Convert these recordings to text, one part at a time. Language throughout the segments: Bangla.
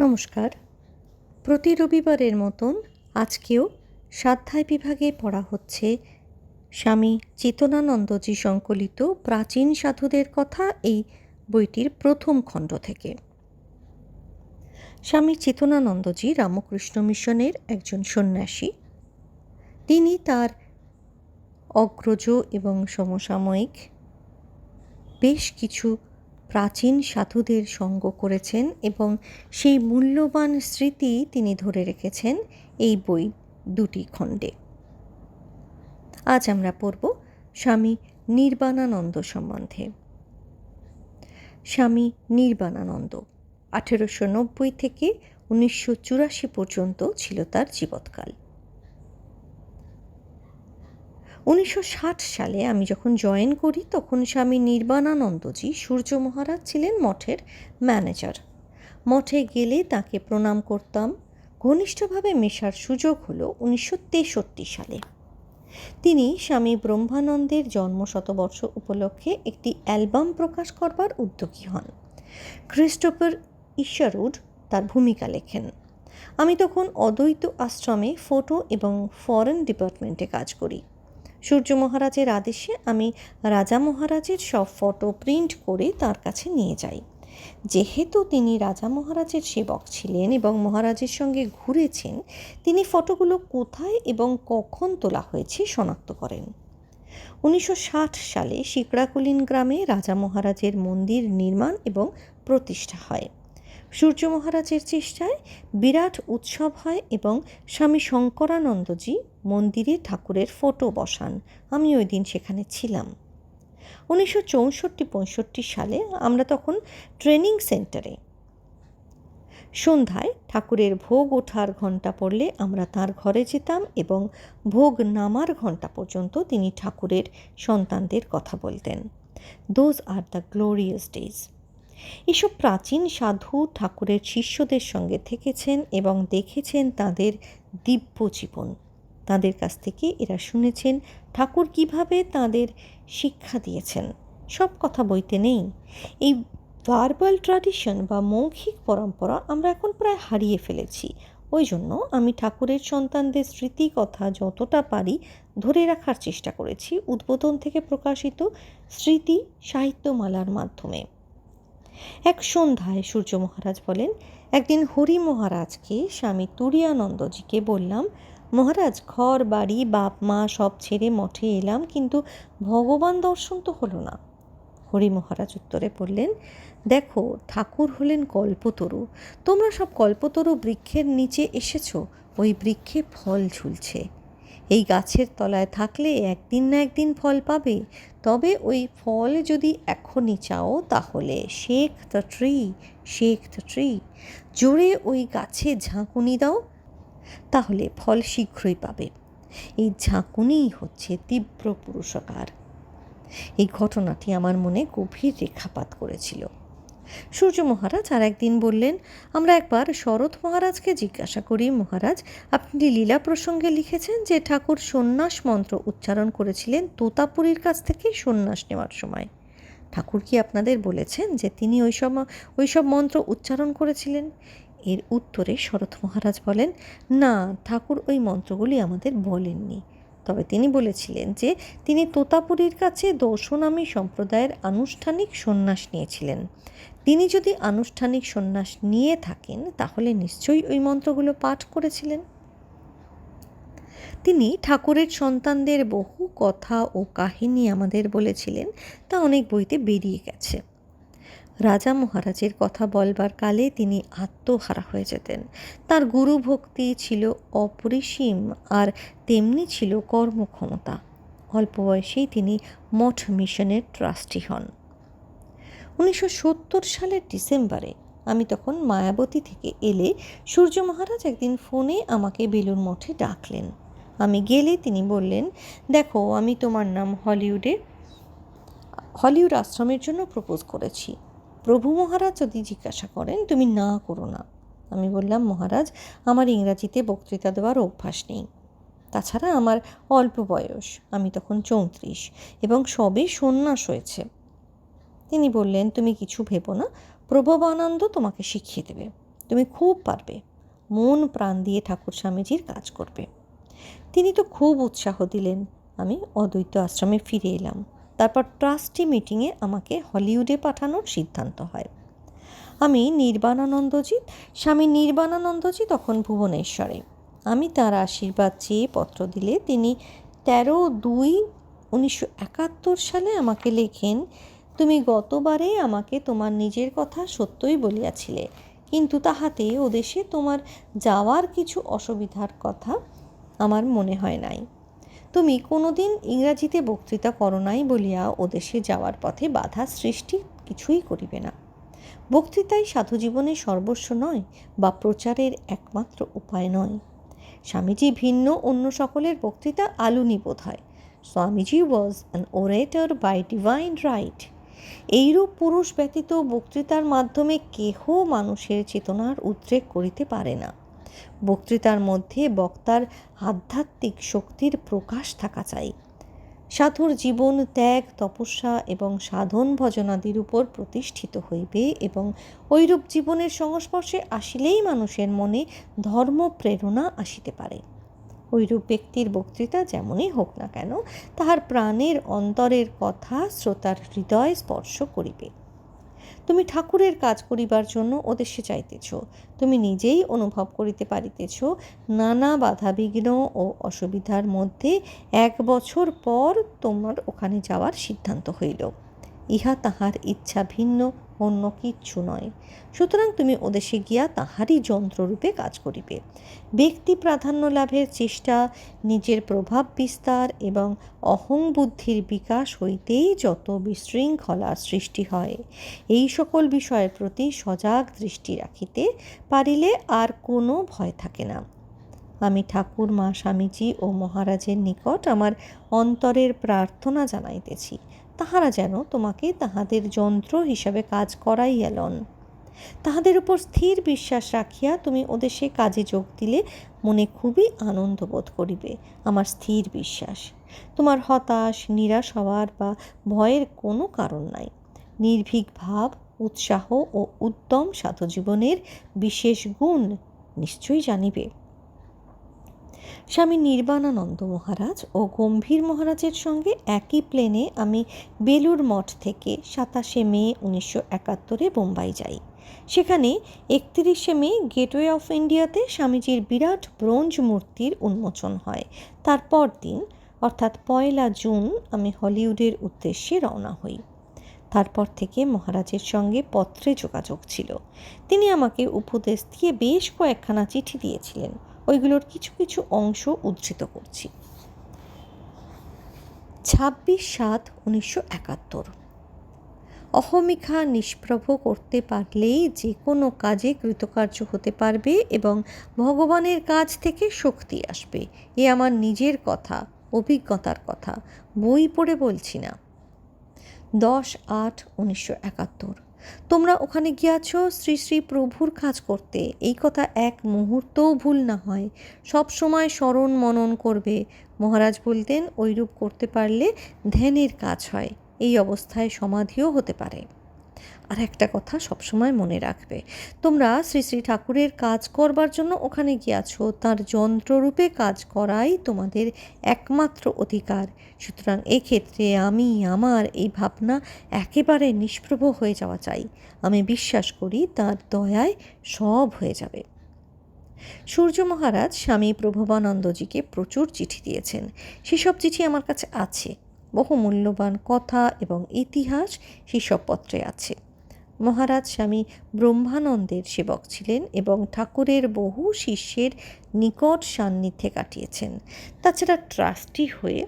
নমস্কার। প্রতি রবিবারের মতন আজকেও স্বাধ্যায় বিভাগে পড়া হচ্ছে স্বামী চেতনানন্দজি সংকলিত প্রাচীন সাধুদের কথা এই বইটির প্রথম খণ্ড থেকে। স্বামী চেতনানন্দজি রামকৃষ্ণ মিশনের একজন সন্ন্যাসী। তিনি তার অগ্রজ এবং সমসাময়িক বেশ কিছু প্রাচীন সাধুদের সঙ্গ করেছেন এবং সেই মূল্যবান স্মৃতি তিনি ধরে রেখেছেন এই বই দুটি খণ্ডে। আজ আমরা পড়ব স্বামী নির্বাণানন্দ সম্বন্ধে। স্বামী নির্বাণানন্দ আঠেরোশো নব্বই থেকে উনিশশো চুরাশি পর্যন্ত ছিল তার জীবৎকাল। উনিশশো ষাট সালে আমি যখন জয়েন করি, তখন স্বামী নির্বাণানন্দজি সূর্য মহারাজ ছিলেন মঠের ম্যানেজার। মঠে গেলে তাকে প্রণাম করতাম। ঘনিষ্ঠভাবে মেশার সুযোগ হলো উনিশশো তেষট্টি সালে। তিনি স্বামী ব্রহ্মানন্দের জন্মশতবর্ষ উপলক্ষে একটি অ্যালবাম প্রকাশ করবার উদ্যোগী হন। ক্রিস্টোফার ঈশ্বরুড তার ভূমিকা লেখেন। আমি তখন অদ্বৈত আশ্রমে ফটো এবং ফরেন ডিপার্টমেন্টে কাজ করি। সূর্য মহারাজের আদেশে আমি রাজা মহারাজের সব ফটো প্রিন্ট করে তার কাছে নিয়ে যাই। যেহেতু তিনি রাজা মহারাজের সেবক ছিলেন এবং মহারাজের সঙ্গে ঘুরেছেন, তিনি ফটোগুলো কোথায় এবং কখন তোলা হয়েছে শনাক্ত করেন। উনিশশো ষাট সালে শিকড়াকুলিন গ্রামে রাজা মহারাজের মন্দির নির্মাণ এবং প্রতিষ্ঠা হয়। সূর্য মহারাজের চেষ্টায় বিরাট উৎসব হয় এবং স্বামী শঙ্করানন্দজি মন্দিরে ঠাকুরের ফটো বসান। আমি ওই দিন সেখানে ছিলাম। উনিশশো চৌষট্টি পঁয়ষট্টি সালে আমরা তখন ট্রেনিং সেন্টারে। সন্ধ্যায় ঠাকুরের ভোগ ওঠার ঘণ্টা পড়লে আমরা তার ঘরে যেতাম এবং ভোগ নামার ঘণ্টা পর্যন্ত তিনি ঠাকুরের সন্তানদের কথা বলতেন। Those are the glorious days এসব প্রাচীন সাধু ঠাকুরের শিষ্যদের সঙ্গে থেকেছেন এবং দেখেছেন তাদের দিব্য জীবন। তাদের কাছ থেকে এরা শুনেছেন ঠাকুর কীভাবে তাদের শিক্ষা দিয়েছেন। সব কথা বইতে নেই। এই ভার্বাল ট্র্যাডিশন বা মৌখিক পরম্পরা আমরা এখন প্রায় হারিয়ে ফেলেছি। ওই জন্য আমি ঠাকুরের সন্তানদের স্মৃতি কথা যতটা পারি ধরে রাখার চেষ্টা করেছি উদ্বোধন থেকে প্রকাশিত স্মৃতি সাহিত্যমালার মাধ্যমে। এক সন্ধ্যায় সূর্য মহারাজ বলেন, একদিন হরি মহারাজকে স্বামী তুরিয়ানন্দজিকে বললাম, মহারাজ, ঘর, বাড়ি, বাপ, মা সব ছেড়ে মঠে এলাম, কিন্তু ভগবান দর্শন তো হলো না। হরি মহারাজ উত্তরে বললেন, দেখো, ঠাকুর হলেন কল্পতরু। তোমরা সব কল্পতরু বৃক্ষের নিচে এসেছ, ওই বৃক্ষে ফল ঝুলছে। এই গাছের তলায় থাকলে একদিন না একদিন ফল পাবে। তবে ওই ফল যদি এখনই চাও, তাহলে shake the tree shake the tree জোরে ওই গাছে ঝাঁকুনি দাও, তাহলে ফল শীঘ্রই পাবে। এই ঝাঁকুনিই হচ্ছে তীব্র পুরুষকার। এই ঘটনাটি আমার মনে গভীর রেখাপাত করেছিল। সূর্য মহারাজ আর একদিন বললেন, আমরা একবার শরৎ মহারাজকে জিজ্ঞাসা করি, মহারাজ, আপনি লীলা প্রসঙ্গে লিখেছেন যে ঠাকুর সন্ন্যাস মন্ত্র উচ্চারণ করেছিলেন তোতাপুরীর কাছ থেকে সন্ন্যাস নেওয়ার সময়। ঠাকুর কি আপনাদের বলেছেন যে তিনি ওই সব ওই সব মন্ত্র উচ্চারণ করেছিলেন? এর উত্তরে শরৎ মহারাজ বলেন, না, ঠাকুর ওই মন্ত্রগুলি আমাদের বলেননি। তবে তিনি বলেছিলেন যে তিনি তোতাপুরীর কাছে দর্শনামী সম্প্রদায়ের আনুষ্ঠানিক সন্ন্যাস নিয়েছিলেন। তিনি যদি আনুষ্ঠানিক সন্ন্যাস নিয়ে থাকেন, তাহলে নিশ্চয়ই ওই মন্ত্রগুলো পাঠ করেছিলেন। তিনি ঠাকুরের সন্তানদের বহু কথা ও কাহিনী আমাদের বলেছিলেন, তা অনেক বইতে বেরিয়ে গেছে। রাজা মহারাজের কথা বলবার কালে তিনি আত্মহারা হয়ে যেতেন। তার গুরু ভক্তি ছিল অপরিসীম আর তেমনি ছিল কর্মক্ষমতা। অল্প বয়সেই তিনি মঠ মিশনের ট্রাস্টি হন। উনিশশো সত্তর সালের ডিসেম্বরে আমি তখন মায়াবতী থেকে এলে সূর্য মহারাজ একদিন ফোনে আমাকে বেলুর মঠে ডাকলেন। আমি গেলে তিনি বললেন, দেখো, আমি তোমার নাম হলিউডে, হলিউড আশ্রমের জন্য প্রপোজ করেছি। প্রভু মহারাজ যদি জিজ্ঞাসা করেন, তুমি না করো না। আমি বললাম, মহারাজ, আমার ইংরাজিতে বক্তৃতা দেওয়ার অভ্যাস নেই। তাছাড়া আমার অল্প বয়স, আমি তখন চৌত্রিশ, এবং সবে সন্ন্যাস হয়েছে। তিনি বললেন, তুমি কিছু ভেবো না, প্রভবানন্দ তোমাকে শিখিয়ে দেবে। তুমি খুব পারবে, মন প্রাণ দিয়ে ঠাকুর স্বামীজির কাজ করবে। তিনি তো খুব উৎসাহ দিলেন। আমি অদ্বৈত আশ্রমে ফিরে এলাম। তারপর ট্রাস্টি মিটিংয়ে আমাকে হলিউডে পাঠানোর সিদ্ধান্ত হয়। আমি নির্বাণানন্দজিৎ, স্বামী নির্বাণানন্দজি তখন ভুবনেশ্বরে। আমি তার আশীর্বাদ চেয়ে পত্র দিলে তিনি তেরো দুই উনিশশো একাত্তর সালে আমাকে লেখেন, তুমি গতবারে আমাকে তোমার নিজের কথা সত্যই বলিয়াছিলে, কিন্তু তাহাতে ও দেশে তোমার যাওয়ার কিছু অসুবিধার কথা আমার মনে হয় নাই। তুমি কোনোদিন ইংরাজিতে বক্তৃতা করো নাই বলিয়া ওদেশে যাওয়ার পথে বাধা সৃষ্টি কিছুই করিবে না। বক্তৃতাই সাধু জীবনের সর্বস্ব নয়, বা প্রচারের একমাত্র উপায় নয়। স্বামীজি ভিন্ন, অন্য সকলের বক্তৃতা আলুনি বোধ হয়। Swamiji was an orator by divine right এইরূপ পুরুষ ব্যতীত বক্তৃতার মাধ্যমে কেহ মানুষের চেতনার উদ্রেক করিতে পারে না। বক্তৃতার মধ্যে বক্তার আধ্যাত্মিক শক্তির প্রকাশ থাকা চাই। সাধুর জীবন ত্যাগ, তপস্যা এবং সাধন ভজনাদির উপর প্রতিষ্ঠিত হইবে এবং ঐরূপ জীবনের সংস্পর্শে আসিলেই মানুষের মনে ধর্ম প্রেরণা আসিতে পারে। ঐরূপ ব্যক্তির বক্তৃতা যেমনই হোক না কেন, তাহার প্রাণের অন্তরের কথা শ্রোতার হৃদয় স্পর্শ করিবে। তুমি ঠাকুরের কাজ করিবার জন্য ওদেশে চাইতেছ। তুমি নিজেই অনুভব করিতে পারিতেছ, নানা বাধা বিঘ্ন ও অসুবিধার মধ্যে এক বছর পর তোমার ওখানে যাওয়ার সিদ্ধান্ত হইল। ইহা তাহার ইচ্ছা ভিন্ন অন্য কিচ্ছু নয়। সুতরাং তুমি ওদেশে গিয়া তাহারই যন্ত্ররূপে কাজ করিবে। ব্যক্তি প্রাধান্য লাভের চেষ্টা, নিজের প্রভাব বিস্তার এবং অহং বুদ্ধির বিকাশ হইতেই যত বিশৃঙ্খলার সৃষ্টি হয়, এই সকল বিষয়ের প্রতি সজাগ দৃষ্টি রাখিতে পারিলে আর কোনো ভয় থাকে না। আমি ঠাকুর, মা, স্বামীজি ও মহারাজের নিকট আমার অন্তরের প্রার্থনা জানাইতেছি। তাহারা যেন তোমাকে তাহাদের যন্ত্র হিসাবে কাজ করাই এলন। তাহাদের উপর স্থির বিশ্বাস রাখিয়া তুমি ওদের সে কাজে যোগ দিলে মনে খুবই আনন্দ বোধ করিবে, আমার স্থির বিশ্বাস। তোমার হতাশ, নিরাশ হওয়ার বা ভয়ের কোনো কারণ নাই। নির্ভীক ভাব, উৎসাহ ও উদ্যম সাধু জীবনের বিশেষ গুণ নিশ্চয়ই জানিবে। স্বামী নির্বাণানন্দ মহারাজ ও গম্ভীর মহারাজের সঙ্গে একই প্লেনে আমি বেলুর মঠ থেকে সাতাশে মে উনিশশো একাত্তরে বোম্বাই যাই। সেখানে একত্রিশে মে গেটওয়ে অফ ইন্ডিয়াতে স্বামীজির বিরাট ব্রোঞ্জ মূর্তির উন্মোচন হয়। তারপর দিন, অর্থাৎ পয়লা জুন, আমি হলিউডের উদ্দেশ্যে রওনা হই। তারপর থেকে মহারাজের সঙ্গে পত্রে যোগাযোগ ছিল। তিনি আমাকে উপদেশ দিয়ে বেশ কয়েকখানা চিঠি দিয়েছিলেন। ওইগুলোর কিছু কিছু অংশ উদ্ধৃত করছি। ছাব্বিশ সাত উনিশশো একাত্তর। অহমিকা নিষ্প্রভ করতে পারলেই যে কোনো কাজে কৃতকার্য হতে পারবে এবং ভগবানের কাছ থেকে শক্তি আসবে। এ আমার নিজের কথা, অভিজ্ঞতার কথা। বই পড়ে বলছি না। দশ আট উনিশশো একাত্তর। তোমরা ওখানে গিয়াছ, শ্রী শ্রী প্রভুর কাজ করতে। এই কথা এক মুহূর্তও ভুল না হয়। সব সময় স্মরণ মনন করবে। মহারাজ বলতেন ওইরূপ করতে পারলে ধ্যানের কাজ হয়। এই অবস্থায় সমাধিও হতে পারে। আর একটা কথা সবসময় মনে রাখবে। তোমরা শ্রী শ্রী ঠাকুরের কাজ করবার জন্য ওখানে গিয়াছ, তার যন্ত্ররূপে কাজ করাই তোমাদের একমাত্র অধিকার। সুতরাং এক্ষেত্রে আমি, আমার এই ভাবনা একেবারে নিষ্প্রভ হয়ে যাওয়া চাই। আমি বিশ্বাস করি তার দয়ায় সব হয়ে যাবে। সূর্য মহারাজ স্বামী প্রভবানন্দজিকে প্রচুর চিঠি দিয়েছেন। সেসব চিঠি আমার কাছে আছে। বহু মূল্যবান কথা এবং ইতিহাস সেসব পত্রে আছে। মহারাজ স্বামী ব্রহ্মানন্দের সেবক ছিলেন এবং ঠাকুরের বহু শিষ্যের নিকট সান্নিধ্যে কাটিয়েছেন। তাছাড়া ট্রাস্টি হয়ে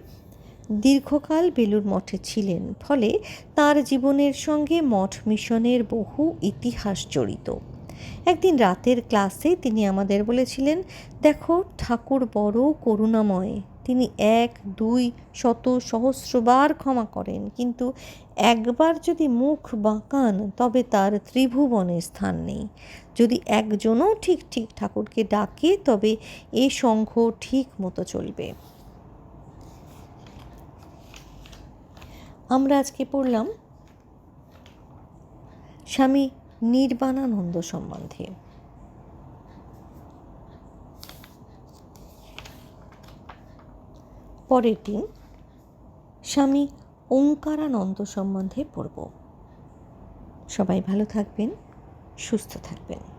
দীর্ঘকাল বেলুর মঠে ছিলেন, ফলে তার জীবনের সঙ্গে মঠ মিশনের বহু ইতিহাস জড়িত। একদিন রাতের ক্লাসে তিনি আমাদের বলেছিলেন, দেখো, ঠাকুর বড় করুণাময়। তিনি এক, দুই শত সহস্রবার ক্ষমা করেন। কিন্তু একবার যদি মুখ বাঁকান, তবে তার ত্রিভুবনে স্থান নেই। যদি একজনও ঠিক ঠিক ঠাকুরকে ডাকে, তবে এ সংঘ ঠিক মতো চলবে। আমরা আজকে পড়লাম স্বামী নির্বাণানন্দ সম্বন্ধে। পরের দিন স্বামী ওঙ্কারানন্দ সম্বন্ধে পড়ব। সবাই ভালো থাকবেন সুস্থ থাকবেন।